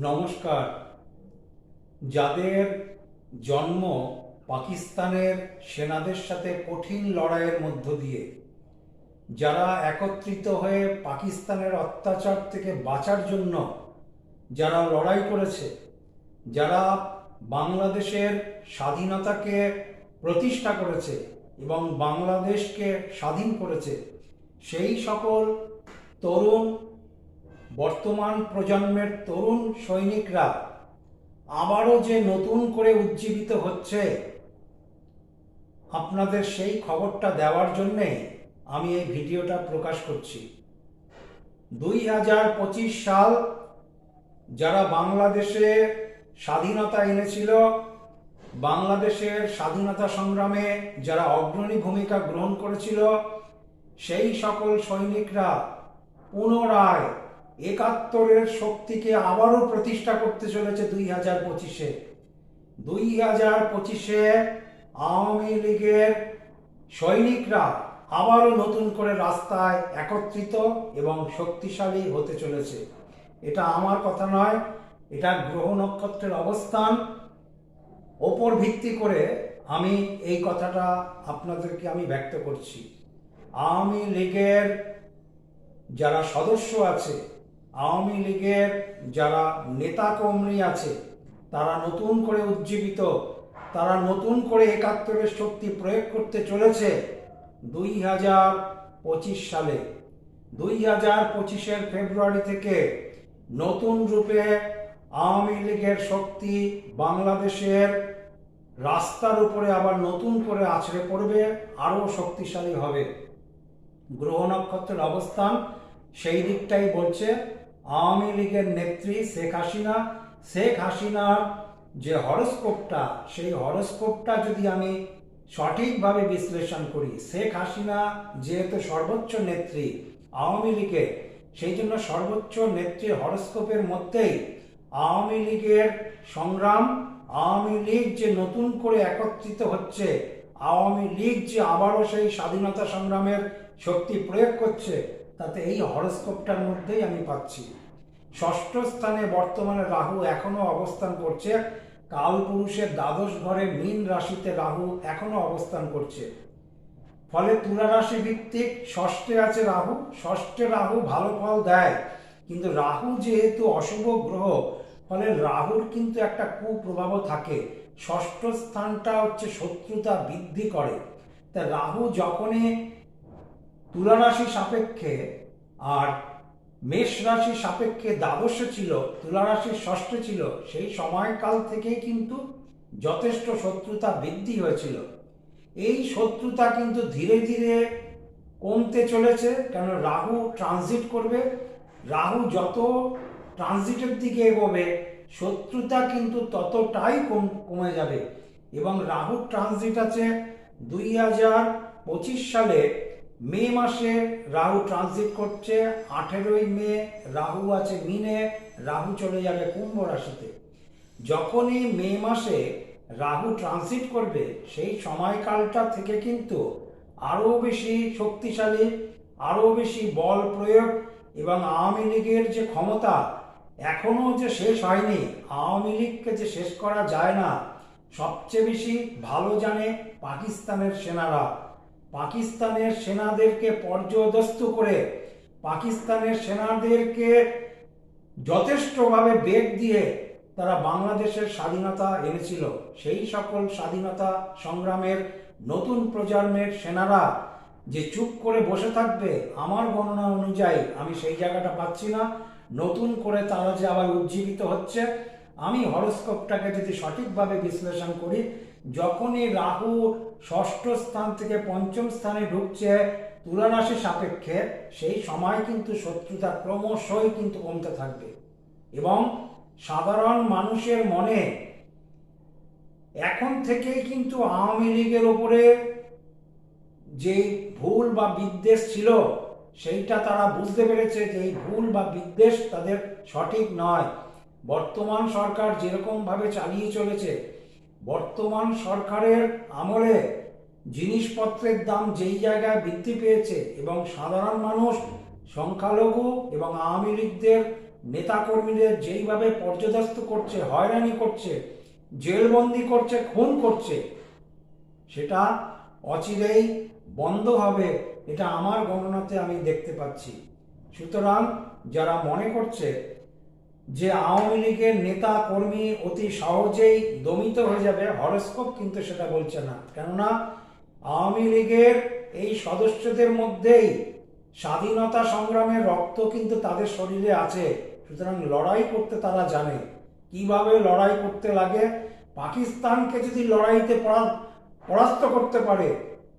নমস্কার। যাদের জন্ম পাকিস্তানের সেনাদের সাথে কঠিন লড়াইয়ের মধ্য দিয়ে, যারা একত্রিত হয়ে পাকিস্তানের অত্যাচার থেকে বাঁচার জন্য যারা লড়াই করেছে, যারা বাংলাদেশের স্বাধীনতাকে প্রতিষ্ঠা করেছে এবং বাংলাদেশকে স্বাধীন করেছে, সেই সকল তরুণ বর্তমান প্রজন্মের তরুণ সৈনিকরা আবারও যে নতুন করে উজ্জীবিত হচ্ছে, আপনাদের সেই খবরটা দেওয়ার জন্যে আমি এই ভিডিওটা প্রকাশ করছি। দুই হাজার পঁচিশ সাল যারা বাংলাদেশে স্বাধীনতা এনেছিল, বাংলাদেশের স্বাধীনতা সংগ্রামে যারা অগ্রণী ভূমিকা গ্রহণ করেছিল, সেই সকল সৈনিকরা পুনরায় একাত্তরের শক্তিকে আবারও প্রতিষ্ঠা করতে চলেছে দুই হাজার পঁচিশে। দুই হাজার পঁচিশে আওয়ামী লীগের সৈনিকরা আবারও নতুন করে রাস্তায় একত্রিত এবং শক্তিশালী হতে চলেছে। এটা আমার কথা নয়, এটা গ্রহ নক্ষত্রের অবস্থান। ওপর ভিত্তি করে আমি এই কথাটা আপনাদেরকে আমি ব্যক্ত করছি। আওয়ামী লীগের যারা সদস্য আছে আওয়ামী লীগের যারা নেতাকর্মী আছে, তারা নতুন করে উজ্জীবিত, তারা নতুন করে একাত্তরের শক্তি প্রয়োগ করতে চলেছে দুই হাজার পঁচিশ সালে। দুই হাজার পঁচিশের ফেব্রুয়ারি থেকে নতুন রূপে আওয়ামী লীগের শক্তি বাংলাদেশের রাস্তার উপরে আবার নতুন করে আছড়ে পড়বে, আরও শক্তিশালী হবে। গ্রহ নক্ষত্রের অবস্থান সেই দিকটাই বলছে। আওয়ামী লীগের নেত্রী শেখ হাসিনা। শেখ হাসিনার যে হরস্কোপটা, সেই হরস্কোপটা যদি আমি সঠিকভাবে বিশ্লেষণ করি, শেখ হাসিনা যেহেতু সর্বোচ্চ নেত্রী আওয়ামী লীগের, সেই জন্য সর্বোচ্চ নেত্রীর হরস্কোপের মধ্যেই আওয়ামী লীগের সংগ্রাম, আওয়ামী লীগ যে নতুন করে একত্রিত হচ্ছে, আওয়ামী লীগ যে আবারও সেই স্বাধীনতা সংগ্রামের শক্তি প্রয়োগ করছে তাতে এই হরস্কোপটার মধ্যেই আমি পাচ্ছি। ষষ্ঠ স্থানে বর্তমানে রাহু এখনও অবস্থান করছে। কালপুরুষের দ্বাদশ ঘরে মীন রাশিতে রাহু এখনও অবস্থান করছে। ফলে তুলা রাশি ভিত্তিক ষষ্ঠে আছে রাহু। ষষ্ঠে রাহু ভালো ফল দেয়। কিন্তু রাহু যেহেতু অশুভ গ্রহ, ফলে রাহুর কিন্তু একটা কুপ্রভাবও থাকে। ষষ্ঠ স্থানটা হচ্ছে শত্রুতা বৃদ্ধি করে। তা রাহু যখনই তুলা রাশি সাপেক্ষে আর মেষ রাশি সাপেক্ষে দ্বাদশে ছিল তুলা রাশির ষষ্ঠে ছিল, সেই সময়কাল থেকেই কিন্তু যথেষ্ট শত্রুতা বৃদ্ধি হয়েছিল। এই শত্রুতা কিন্তু ধীরে ধীরে কমতে চলেছে, কেন রাহু ট্রানজিট করবে। রাহু যত ট্রানজিটের দিকে এগোবে, শত্রুতা কিন্তু ততটাই কম, কমে যাবে। এবং রাহু ট্রানজিট আছে দুই হাজার পঁচিশ সালে মে মাসে রাহু ট্রানজিট করছে, আঠেরোই মে রাহু আছে মিনে, রাহু চলে যাবে কুম্ভ রাশিতে। যখনই মে মাসে রাহু ট্রানজিট করবে, সেই সময়কালটা থেকে কিন্তু আরও বেশি শক্তিশালী, আরও বেশি বল প্রয়োগ এবং আওয়ামী লীগের যে ক্ষমতা এখনও যে শেষ হয়নি, আওয়ামী লীগকে যে শেষ করা যায় না, সবচেয়ে বেশি ভালো জানে পাকিস্তানের সেনারা। পাকিস্তানের সেনাদেরকে পর্যদস্ত করে পাকিস্তানের সেনাদেরকে যথেষ্টভাবে বেগ দিয়ে তারা বাংলাদেশের স্বাধীনতা এনেছিল। সেই সকল স্বাধীনতা সংগ্রামের নতুন প্রজন্মের সেনারা যে চুপ করে বসে থাকবে, আমার গণনা অনুযায়ী আমি সেই জায়গাটা পাচ্ছি না। নতুন করে তারা যে আবার উজ্জীবিত হচ্ছে, আমি হরস্কোপটাকে যদি সঠিকভাবে বিশ্লেষণ করি যখনই রাহু ষষ্ঠ স্থান থেকে পঞ্চম স্থানে ঢুকছে, তুলারাশি সাপেক্ষে সেই সময় কিন্তু শত্রুতা ক্রমশই কিন্তু কমতে থাকবে। এবং সাধারণ মানুষের মনে এখন থেকেই কিন্তু আওয়ামী লীগের ওপরে যে ভুল বা বিদ্বেষ ছিল, সেইটা তারা বুঝতে পেরেছে যে এই ভুল বা বিদ্বেষ তাদের সঠিক নয়। বর্তমান সরকার যেরকমভাবে চালিয়ে চলেছে বর্তমান সরকারের আমলে জিনিসপত্রের দাম যেই জায়গায় বৃদ্ধি পেয়েছে এবং সাধারণ মানুষ, সংখ্যালঘু এবং আওয়ামী লীগদের নেতাকর্মীদের যেইভাবে পর্যদস্ত করছে, হয়রানি করছে, জেলবন্দি করছে, খুন করছে, সেটা অচিরেই বন্ধ হবে, এটা আমার গণনাতে আমি দেখতে পাচ্ছি। সুতরাং যারা মনে করছে যে আওয়ামী লীগের নেতা কর্মী অতি সহজেই দমিত হয়ে যাবে, হরস্কোপ কিন্তু সেটা বলছে না। কেননা আওয়ামী লীগের এই সদস্যদের মধ্যেই স্বাধীনতা সংগ্রামের রক্ত কিন্তু তাদের শরীরে আছে। সুতরাং লড়াই করতে তারা জানে। কীভাবে লড়াই করতে লাগে? পাকিস্তানকে যদি লড়াইতে পরাস্ত করতে পারে,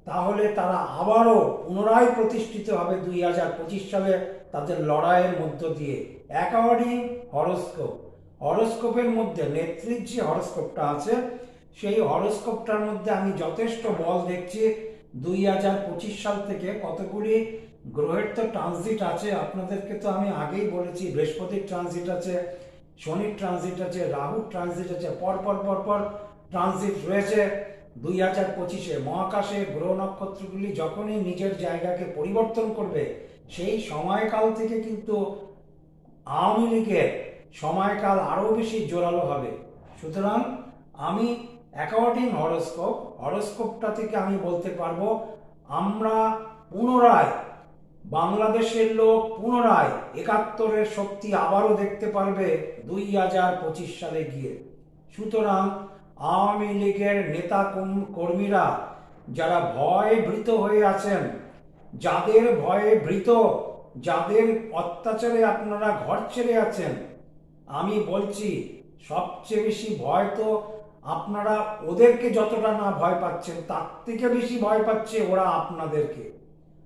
তাহলে তারা আবারও পুনরায় প্রতিষ্ঠিত হবে দুই হাজার পঁচিশ সালে। তাদের লড়াইয়ের মধ্য দিয়ে অ্যাকর্ডিং হরস্কোপ। হরস্কোপের মধ্যে নেত্রীর যে হরস্কোপটা আছে, সেই হরস্কোপটার মধ্যে আমি যথেষ্ট বল দেখছি। দুই হাজার পঁচিশ সাল থেকে কতগুলি গ্রহের তো ট্রানজিট আছে, আপনাদেরকে তো আমি আগেই বলেছি, বৃহস্পতির ট্রানজিট আছে, শনির ট্রানজিট আছে, রাহুর ট্রানজিট আছে পর পর পর পর ট্রানজিট রয়েছে। দুই হাজার পঁচিশে মহাকাশে গ্রহ নক্ষত্রগুলি যখনই নিজের জায়গাকে পরিবর্তন করবে সেই সময়কাল থেকে কিন্তু আওয়ামী লীগের সময়কাল আরও বেশি জোরালো হবে। সুতরাং আমি অ্যাকর্ডিং হরস্কোপ হরস্কোপটা থেকে আমি বলতে পারব, আমরা পুনরায় বাংলাদেশের লোক পুনরায় একাত্তরের শক্তি আবারও দেখতে পারবে দুই হাজার পঁচিশ সালে গিয়ে। সুতরাং আওয়ামী লীগের নেতা কর্মীরা যারা ভয় ভীত হয়ে আছেন যাদের ভয়ে ভীত যাদের অত্যাচারে আপনারা ঘর ছেড়ে আছেন, আমি বলছি, সবচেয়ে বেশি ভয় তো আপনারা ওদেরকে যতটা না ভয় পাচ্ছেন, তার থেকে বেশি ভয় পাচ্ছে ওরা আপনাদেরকে।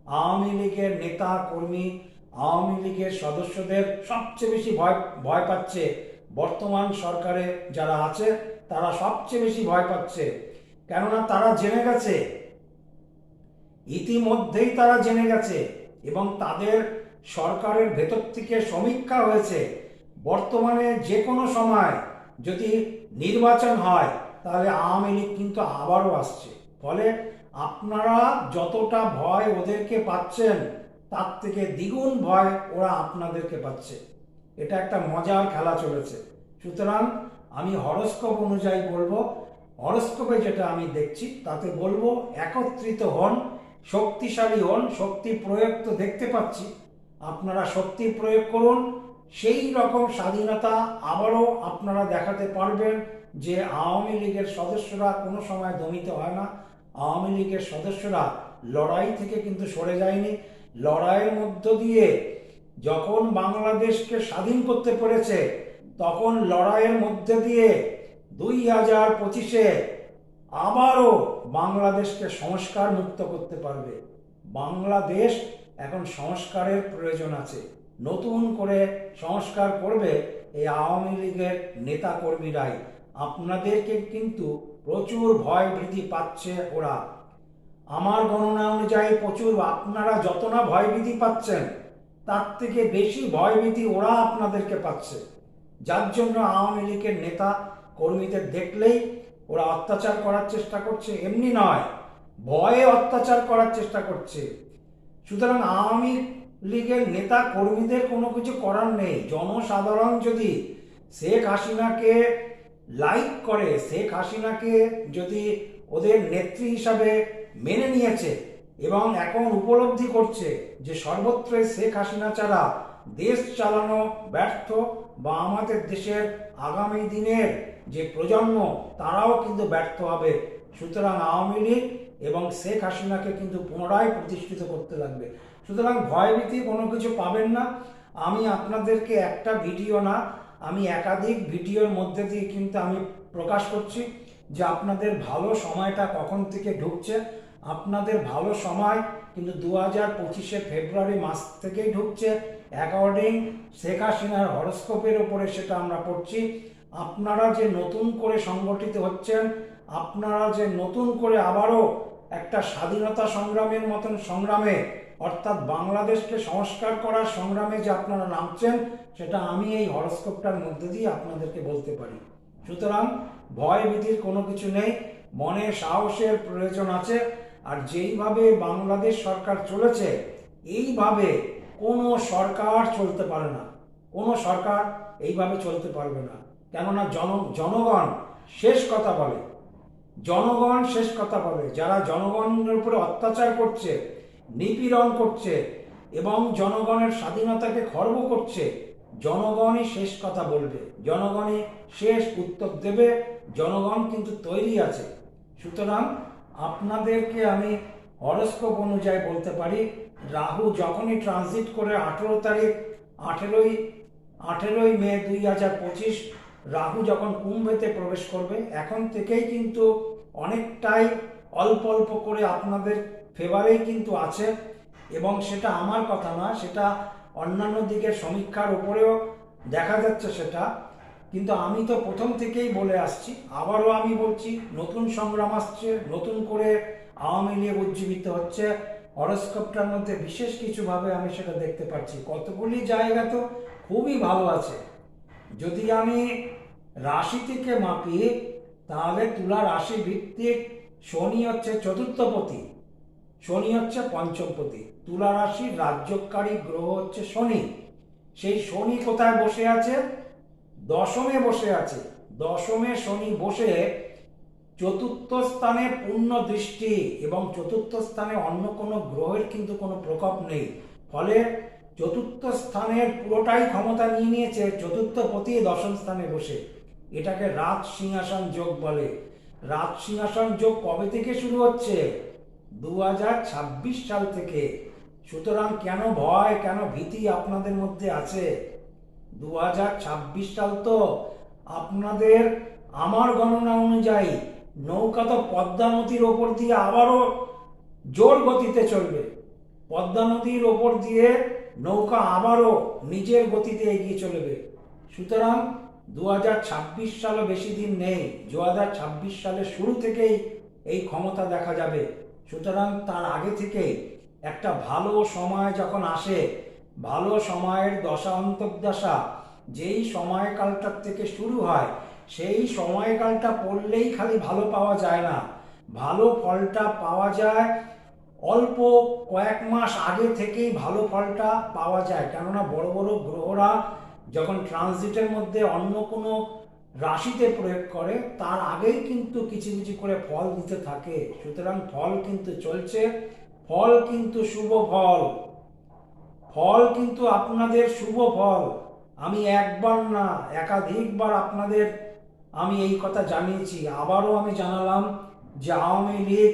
আওয়ামী লীগের নেতা, কর্মী, আওয়ামী লীগের সদস্যদের সবচেয়ে বেশি ভয় ভয় পাচ্ছে বর্তমান সরকারে যারা আছে, তারা সবচেয়ে বেশি ভয় পাচ্ছে। কেননা তারা জেনে গেছে ইতিমধ্যেই তারা জেনে গেছে এবং তাদের সরকারের ভেতর থেকে সমীক্ষা হয়েছে, বর্তমানে যে কোনো সময় যদি নির্বাচন হয়, তাহলে আওয়ামী লীগ কিন্তু আবারও আসছে। ফলে আপনারা যতটা ভয় ওদেরকে পাচ্ছেন, তার থেকে দ্বিগুণ ভয় ওরা আপনাদেরকে পাচ্ছে। এটা একটা মজার খেলা চলেছে। সুতরাং আমি হরস্কোপ অনুযায়ী বলব, হরস্কোপে যেটা আমি দেখছি, তাতে বলব একত্রিত হন শক্তিশালী হন, শক্তি প্রয়োগ তো দেখতে পাচ্ছি। আপনারা শক্তি প্রয়োগ করুন, সেই রকম স্বাধীনতা আবারও আপনারা দেখাতে পারবেন যে আওয়ামী লীগের সদস্যরা কোনো সময় দমিত হয় না। আওয়ামী লীগের সদস্যরা লড়াই থেকে কিন্তু সরে যায়নি। লড়াইয়ের মধ্য দিয়ে যখন বাংলাদেশকে স্বাধীন করতে পেরেছে, তখন লড়াইয়ের মধ্যে দিয়ে দুই হাজার পঁচিশে আবারও বাংলাদেশকে সংস্কার মুক্ত করতে পারবে। বাংলাদেশ এখন সংস্কারের প্রয়োজন আছে। নতুন করে সংস্কার করবে এই আওয়ামী লীগের নেতা কর্মীরাই আপনাদেরকে কিন্তু প্রচুর ভয় ভীতি পাচ্ছে ওরা। আমার গণনা অনুযায়ী প্রচুর, আপনারা যত না ভয়ভীতি পাচ্ছেন, তার থেকে বেশি ভয়ভীতি ওরা আপনাদেরকে পাচ্ছে। যার জন্য আওয়ামী লীগের নেতা কর্মীদের দেখলেই ওরা অত্যাচার করার চেষ্টা করছে, এমনি নয়। ভয়ে অত্যাচার করার চেষ্টা করছে। সুতরাং আওয়ামী লীগের নেতা কর্মীদের কোনো কিছু করার নেই। জনসাধারণ যদি শেখ হাসিনাকে লাইক করে, শেখ হাসিনাকে যদি ওদের নেত্রী হিসাবে মেনে নিয়েছে এবং এখন উপলব্ধি করছে যে সর্বত্র শেখ হাসিনা ছাড়া দেশ চালানো ব্যর্থ বা আমাদের দেশের আগামী দিনের যে প্রজন্ম, তারাও কিন্তু ব্যর্থ হবে। সুতরাং আওয়ামী লীগ এবং শেখ হাসিনাকে কিন্তু পুনরায় প্রতিষ্ঠিত করতে লাগবে। সুতরাং ভয়ভীতি কোনো কিছু পাবেন না। আমি আপনাদেরকে একটা ভিডিও না, আমি একাধিক ভিডিওর মধ্যে দিয়ে কিন্তু আমি প্রকাশ করছি যে আপনাদের ভালো সময়টা কখন থেকে ঢুকছে। আপনাদের ভালো সময় কিন্তু দু হাজার পঁচিশে ফেব্রুয়ারি মাস থেকেই ঢুকছে। অ্যাকর্ডিং শেখ হাসিনার হরস্কোপের উপরে সেটা আমরা পড়ছি, আপনারা যে নতুন করে সংগঠিত হচ্ছেন, আপনারা যে নতুন করে আবারও একটা স্বাধীনতা সংগ্রামের মতন সংগ্রামে, অর্থাৎ বাংলাদেশকে সংস্কার করার সংগ্রামে যে আপনারা নামছেন, সেটা আমি এই হরস্কোপটার মধ্যে দিয়ে আপনাদেরকে বলতে পারি। সুতরাং ভয় ভীতির কোনো কিছু নেই, মনে সাহসের প্রয়োজন আছে, আর যেইভাবে বাংলাদেশ সরকার চলেছে, এইভাবে কোনো সরকার চলতে পারে না। কোনো সরকার এইভাবে চলতে পারবে না। কেননা জন, জনগণ শেষ কথা বলে। জনগণ শেষ কথা বলে। যারা জনগণের উপরে অত্যাচার করছে, নিপীড়ন করছে এবং জনগণের স্বাধীনতাকে খর্ব করছে, জনগণই শেষ কথা বলবে। জনগণই শেষ উত্তর দেবে। জনগণ কিন্তু তৈরি আছে। সুতরাং আপনাদেরকে আমি হরস্কোপ অনুযায়ী বলতে পারি, রাহু যখনই ট্রানজিট করে আঠেরো তারিখ, আঠেরোই আঠেরোই মে দুই হাজার পঁচিশ, রাহু যখন কুম্ভেতে প্রবেশ করবে, এখন থেকেই কিন্তু অনেকটাই অল্প অল্প করে আপনাদের ফেভারেই কিন্তু আছে। এবং সেটা আমার কথা না, সেটা অন্যান্য দিকের সমীক্ষার উপরেও দেখা যাচ্ছে সেটা। কিন্তু আমি তো প্রথম থেকেই বলে আসছি, আবারও আমি বলছি, নতুন সংগ্রাম আসছে, নতুন করে আওয়ামী লীগ উজ্জীবিত হচ্ছে। হরস্কোপটার মধ্যে বিশেষ কিছুভাবে আমি সেটা দেখতে পাচ্ছি। কতগুলি জায়গা তো খুবই ভালো আছে। যদি আমি রাশি থেকে মাপি, তাহলে তুলা রাশি ভিত্তিক শনি হচ্ছে চতুর্থপতি, শনি হচ্ছে পঞ্চমপতি। তুলা রাশির রাজ্যকারী গ্রহ হচ্ছে শনি। সেই শনি কোথায় বসে আছে? দশমে বসে আছে। দশমে শনি বসে চতুর্থ স্থানে পূর্ণ দৃষ্টি এবং চতুর্থ স্থানে অন্য কোনো গ্রহের কিন্তু কোনো প্রকোপ নেই। ফলে চতুর্থ স্থানের পুরোটাই ক্ষমতা নিয়ে নিয়েছে চতুর্থ পতি দশম স্থানে বসে। এটাকে রাত সিংহাসন যোগ বলে। রাত সিংহাসন যোগ কবে থেকে শুরু হচ্ছে? দু হাজার ছাব্বিশ সাল থেকে। সুতরাং কেন ভয়, কেন ভীতি আপনাদের মধ্যে আছে? দু হাজার ছাব্বিশ সাল তো আপনাদের আমার গণনা অনুযায়ী নৌকা তো পদ্মা নদীর ওপর দিয়ে আবারও জোর গতিতে চলবে। পদ্মা নদীর ওপর দিয়ে নৌকা আবারও নিজের গতিতে এগিয়ে চলবে। সুতরাং দু হাজার ছাব্বিশ সালও বেশি দিন নেই দু হাজার ছাব্বিশ সালের শুরু থেকেই এই ক্ষমতা দেখা যাবে। সুতরাং তার আগে থেকেই একটা ভালো সময় যখন আসে, ভালো সময়ের দশা অন্তর্দশা যেই সময়কালটার থেকে শুরু হয় সেই সময়কালটা পড়লেই খালি ভালো পাওয়া যায় না। ভালো ফলটা পাওয়া যায় অল্প কয়েক মাস আগে থেকেই ভালো ফলটা পাওয়া যায়। কেননা বড় বড় গ্রহরা যখন ট্রানজিটের মধ্যে অন্য কোনো রাশিতে প্রয়োগ করে, তার আগেই কিন্তু কিছু কিছু করে ফল দিতে থাকে। সুতরাং ফল কিন্তু চলছে, ফল কিন্তু শুভ ফল। ফল কিন্তু আপনাদের শুভ ফল। আমি একবার না, একাধিকবার আপনাদের আমি এই কথা জানিয়েছি, আবারও আমি জানালাম যে আওয়ামী লীগ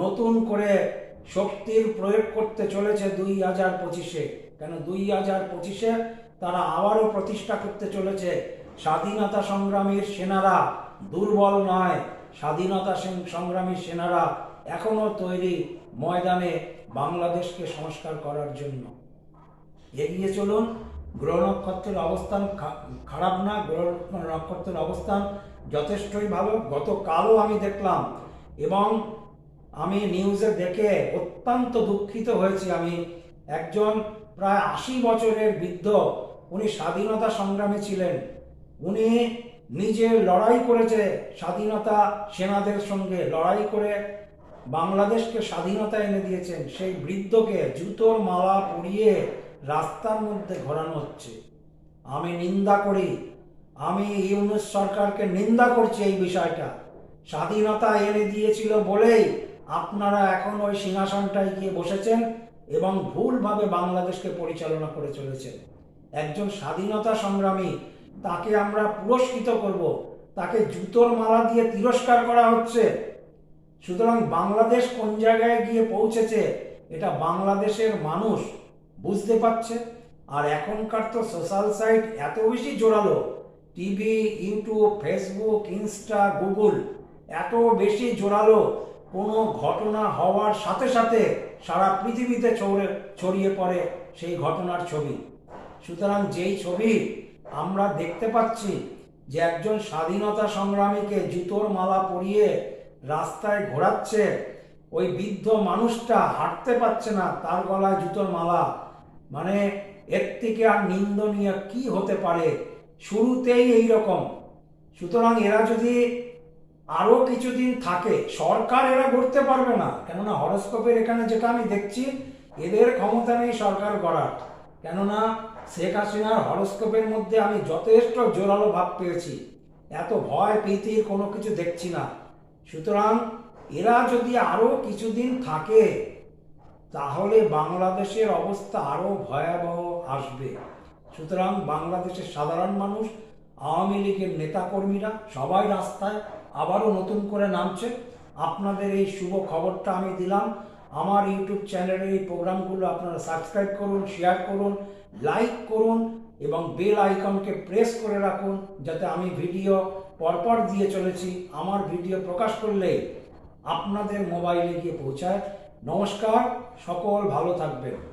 নতুন করে শক্তির প্রয়োগ করতে চলেছে দুই হাজার পঁচিশে। কেন দুই হাজার পঁচিশে তারা আবারও প্রতিষ্ঠা করতে চলেছে? স্বাধীনতা সংগ্রামীর সেনারা দুর্বল নয়। স্বাধীনতা সংগ্রামী সেনারা এখনও তৈরি ময়দানে বাংলাদেশকে সংস্কার করার জন্য। এগিয়ে চলুন। গ্রহ নক্ষত্রের অবস্থান খারাপ না গ্রহ নক্ষত্রের অবস্থান যথেষ্টই ভালো। গতকালও আমি দেখলাম এবং আমি নিউজে দেখে অত্যন্ত দুঃখিত হয়েছি আমি। একজন প্রায় আশি বছরের বৃদ্ধ, উনি স্বাধীনতা সংগ্রামী ছিলেন। উনি নিজে লড়াই করেছে স্বাধীনতা সেনাদের সঙ্গে, লড়াই করে বাংলাদেশকে স্বাধীনতা এনে দিয়েছেন। সেই বৃদ্ধকে জুতোর মালা পরিয়ে রাস্তার মধ্যে ঘোরানো হচ্ছে। আমি নিন্দা করি। আমি ইউনুস সরকারকে নিন্দা করছি এই বিষয়টা। স্বাধীনতা এনে দিয়েছিল বলেই আপনারা এখন ওই সিংহাসনটায় গিয়ে বসেছেন এবং ভুলভাবে বাংলাদেশকে পরিচালনা করে চলেছেন। একজন স্বাধীনতা সংগ্রামী, তাকে আমরা পুরস্কৃত করব। তাকে জুতোর মালা দিয়ে তিরস্কার করা হচ্ছে। সুতরাং বাংলাদেশ কোন জায়গায় গিয়ে পৌঁছেছে, এটা বাংলাদেশের মানুষ বুঝতে পারছে? আর এখনকার তো সোশ্যাল সাইট এত বেশি জোরালো। TV YouTube Facebook Insta Google এত বেশি জোরালো। কোনো ঘটনা হওয়ার সাথে সাথে সারা পৃথিবীতে ছড়ে ছড়িয়ে পড়ে সেই ঘটনার ছবি। সুতরাং যেই ছবি আমরা দেখতে পাচ্ছি যে একজন স্বাধীনতা সংগ্রামীকে জুতোর মালা পরিয়ে রাস্তায় ঘোরাচ্ছে, ওই বৃদ্ধ মানুষটা হাঁটতে পারছে না, তার গলায় জুতোর মালা মানে এর থেকে আর নিন্দনীয় কি হতে পারে? শুরুতেই এই রকম সুতরাং এরা যদি আরও কিছুদিন থাকে, সরকার এরা গড়তে পারবে না। কেননা হরস্কোপের এখানে যেটা আমি দেখছি, এদের ক্ষমতা নেই সরকার গড়ার। কেননা শেখ হাসিনার হরস্কোপের মধ্যে আমি যথেষ্ট জোরালো ভাব পেয়েছি। এত ভয় প্রীতির কোনো কিছু দেখছি না। সুতরাং এরা যদি আরও কিছুদিন থাকে তাহলে বাংলাদেশের অবস্থা আরও ভয়াবহ আসবে। সুতরাং বাংলাদেশের সাধারণ মানুষ, আওয়ামী লীগের নেতাকর্মীরা সবাই রাস্তায় আবারও নতুন করে নামছে। আপনাদের এই শুভ খবরটা আমি দিলাম। আমার ইউটিউব চ্যানেলের এই প্রোগ্রামগুলো আপনারা সাবস্ক্রাইব করুন, শেয়ার করুন, লাইক করুন এবং বেল আইকনকে প্রেস করে রাখুন যাতে আমি ভিডিও পরপর দিয়ে চলেছি। আমার ভিডিও প্রকাশ করলে আপনাদের মোবাইলে গিয়ে পৌঁছায়। নমস্কার সকল ভালো থাকবেন।